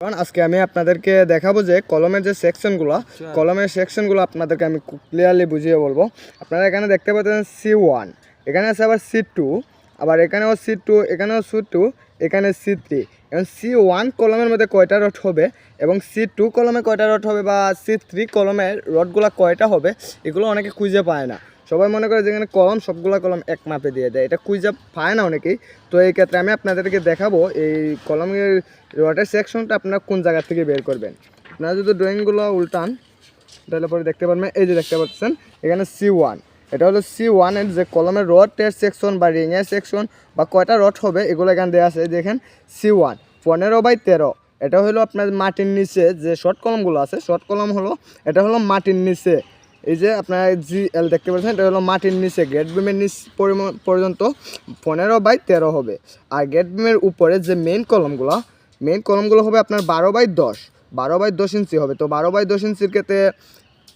কারণ আজকে আমি আপনাদেরকে দেখাবো যে কলমের যে সেকশনগুলো কলমের সেকশনগুলো আপনাদেরকে আমি ক্লিয়ারলি বুঝিয়ে বলব। আপনারা এখানে দেখতে পাচ্ছেন সি ওয়ান এখানে আছে আবার সি টু আবার এখানেও সি টু এখানেও সি টু এখানে সি থ্রি এবং সি ওয়ান কলমের মধ্যে কয়টা রড হবে এবং সি টু কলমে কয়টা রড হবে বা সি থ্রি কলমের রডগুলো কয়টা হবে এগুলো অনেকে খুঁজে পায় না। সবাই মনে করে যেখানে কলম, সবগুলা কলম এক মাপে দিয়ে দেয়। এটা খুঁজে পায় না অনেকেই। তো এই ক্ষেত্রে আমি আপনাদেরকে দেখাবো এই কলমের রডের সেকশনটা আপনারা কোন জায়গা থেকে বের করবেন। আপনারা যদি ড্রয়িংগুলো উল্টান, তাহলে পরে দেখতে পারবেন, এই যে দেখতে পাচ্ছেন, এখানে সি ওয়ান এটা হলো সি ওয়ানের যে কলমের রডের সেকশন বা রিংয়ের সেকশন বা কয়টা রড হবে, এগুলো এখানে দেওয়া আছে। দেখেন সি ওয়ান পনেরো বাই তেরো। এটা হলো আপনার মাটির নিচে যে শর্ট কলমগুলো আছে শর্ট কলম হলো, এটা হলো মাটির নিচে। এই যে আপনারা জি এল দেখতে পাচ্ছেন, এটা হলো মাটির নিচে গেট বিমের নিচ পর্যন্ত পনেরো বাই তেরো হবে। আর গেট বিমের উপরে যে মেন কলমগুলো মেন কলমগুলো হবে আপনার বারো বাই দশ। বারো বাই দশ ইঞ্চি হবে। তো বারো বাই দশ ইঞ্চির ক্ষেত্রে,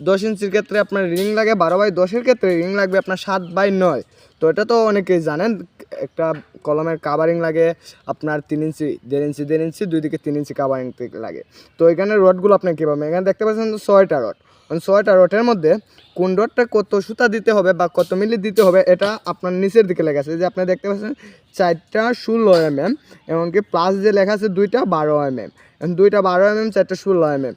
দশ ইঞ্চির ক্ষেত্রে আপনার রিং লাগে বারো বাই দশের ক্ষেত্রে রিং লাগবে আপনার সাত বাই নয়। তো এটা তো অনেকেই জানেন, একটা কলমের কাভারিং লাগে আপনার তিন ইঞ্চি, দেড় ইঞ্চি দেড় ইঞ্চি, দুই দিকে তিন ইঞ্চি কাভারিং লাগে। তো এখানে রডগুলো আপনি কী পাবেন এখানে দেখতে পাচ্ছেন ছয়টা রড। ছয়টা রডের মধ্যে কোন রডটা কত সুতা দিতে হবে বা কত মিলি দিতে হবে এটা আপনার নিচের দিকে লেখা আছে। যে আপনি দেখতে পাচ্ছেন চারটা ষোলো এম এম এমনকি প্লাস যে লেখা আছে দুইটা বারো এম এম দুইটা বারো এম এম চারটা ষোলো এম এম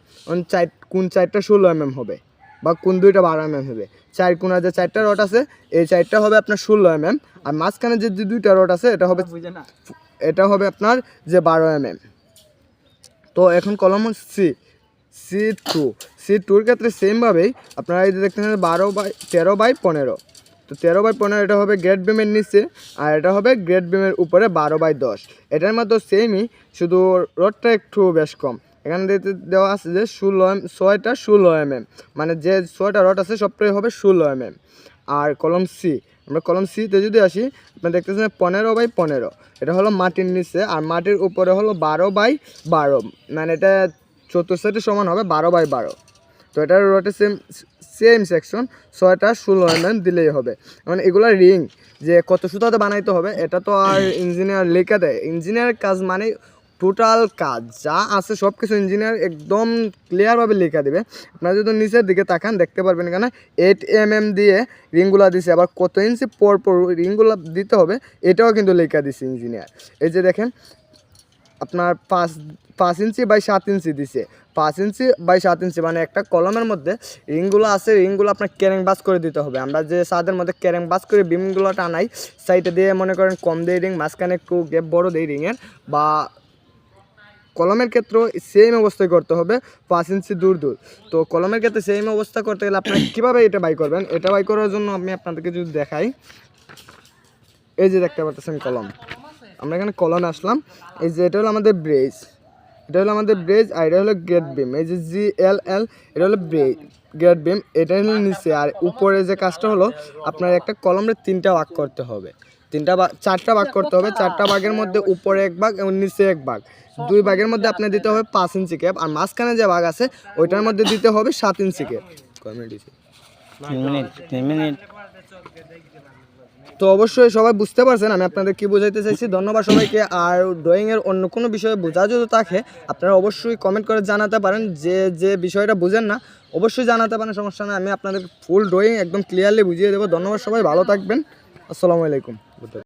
চার কোন চারটা ষোলো এম এম হবে বা কোন দুইটা বারো এম এম হবে? চার কোনা যে চারটা রড আছে এই চারটা হবে আপনার ষোলো এম এম আর মাঝখানে যে যে দুইটা রড আছে এটা হবে এটা হবে আপনার যে বারো এম এম তো এখন কলম সি। সি টু সি টুর ক্ষেত্রে সেমভাবেই আপনারা এই যে দেখতে দেখতেছেন বারো বাই, তেরো বাই পনেরো। তো তেরো বাই পনেরো এটা হবে গ্রেড বিমের নিচে আর এটা হবে গ্রেড বিমের উপরে বারো বাই দশ। এটার মধ্যে সেমই শুধু রডটা একটু বেশ কম। এখানে দেওয়া আছে যে ষোলো এম, ছয়টা ষোলো এম এম মানে যে ছয়টা রড আছে সবটাই হবে ষোলো এম এম আর কলম সি আমরা কলম সিতে যদি আসি আপনি দেখতেছেন পনেরো বাই পনেরো। এটা হলো মাটির নিচে, আর মাটির উপরে হলো বারো বাই বারো। মানে এটা চতুর্থটি সমান হবে বারো বাই বারো। তো এটার রোটে সেম সেম সেকশন ছয়টা ষোলো এম এম দিলেই হবে। মানে এগুলো রিং যে কত সুতাতে বানাইতে হবে, এটা তো আর ইঞ্জিনিয়ার লেখা দেয়। ইঞ্জিনিয়ারের কাজ মানে টোটাল কাজ। যা আছে সব কিছু ইঞ্জিনিয়ার একদম ক্লিয়ারভাবে লেখা দেবে। আপনারা যদি নিচের দিকে তাকান, দেখতে পারবেন কেন এইট এম এম দিয়ে রিংগুলা দিছে। আবার কত ইঞ্চি পর পর রিংগুলা দিতে হবে, এটাও কিন্তু লেখা দিছে ইঞ্জিনিয়ার এই যে দেখেন আপনার পাঁচ পাঁচ ইঞ্চি বাই সাত ইঞ্চি দিছে। পাঁচ ইঞ্চি বাই সাত ইঞ্চি মানে একটা কলমের মধ্যে রিংগুলো আছে, রিংগুলো আপনার ক্যারেং বাস করে দিতে হবে। আমরা যে সাদের মধ্যে ক্যারেং বাস করে বিমগুলো টানাই, সাইডে দিয়ে মনে করেন কম দেয় রিং, মাঝখানে একটু গ্যাপ বড় দেয় রিংয়ের, বা কলমের ক্ষেত্রেও সেম অবস্থায় করতে হবে, পাঁচ ইঞ্চি দূর দূর। তো কলমের ক্ষেত্রে সেম অবস্থা করতে গেলে আপনারা কীভাবে এটা বাই করবেন? এটা বাই করার জন্য আমি আপনাদেরকে যদি দেখাই, এই যে দেখতে পাচ্ছেন কলম। আমরা এখানে কলমে আসলাম। এই যে এটা হলো আমাদের ব্রেজ। এটা হলো আমাদের ব্রেজ আর এটা হলো গেট বিম। এই যে জি এল এল, এটা হলো ব্রেজ গেট বিম। এটা হলো নিচে। আর উপরে যে কাজটা হলো, আপনার একটা কলমের তিনটা ভাগ করতে হবে। তিনটা ভাগ চারটা ভাগ করতে হবে। চারটা ভাগের মধ্যে উপরে এক ভাগ এবং নিচে এক ভাগ। দুই ভাগের মধ্যে আপনি দিতে হবে পাঁচ ইঞ্চি ক্যাপ আর মাঝখানে যে ভাগ আছে, ওইটার মধ্যে দিতে হবে সাত ইঞ্চি ক্যাপ কয় মিনিট মিনিট। তো অবশ্যই সবাই বুঝতে পারছেন, আমি আপনাদের কি বোঝাইতে চাইছি? ধন্যবাদ সবাইকে। আর ড্রয়িংয়ের অন্য কোনো বিষয়ে বোঝা যদি থাকে, আপনারা অবশ্যই কমেন্ট করে জানাতে পারেন। যে যে বিষয়টা বুঝেন না, অবশ্যই জানাতে পারেন, সমস্যা নেই। আমি আপনাদের ফুল ড্রয়িং একদম ক্লিয়ারলি বুঝিয়ে দেবো। ধন্যবাদ সবাই, ভালো থাকবেন। আসসালামু আলাইকুম।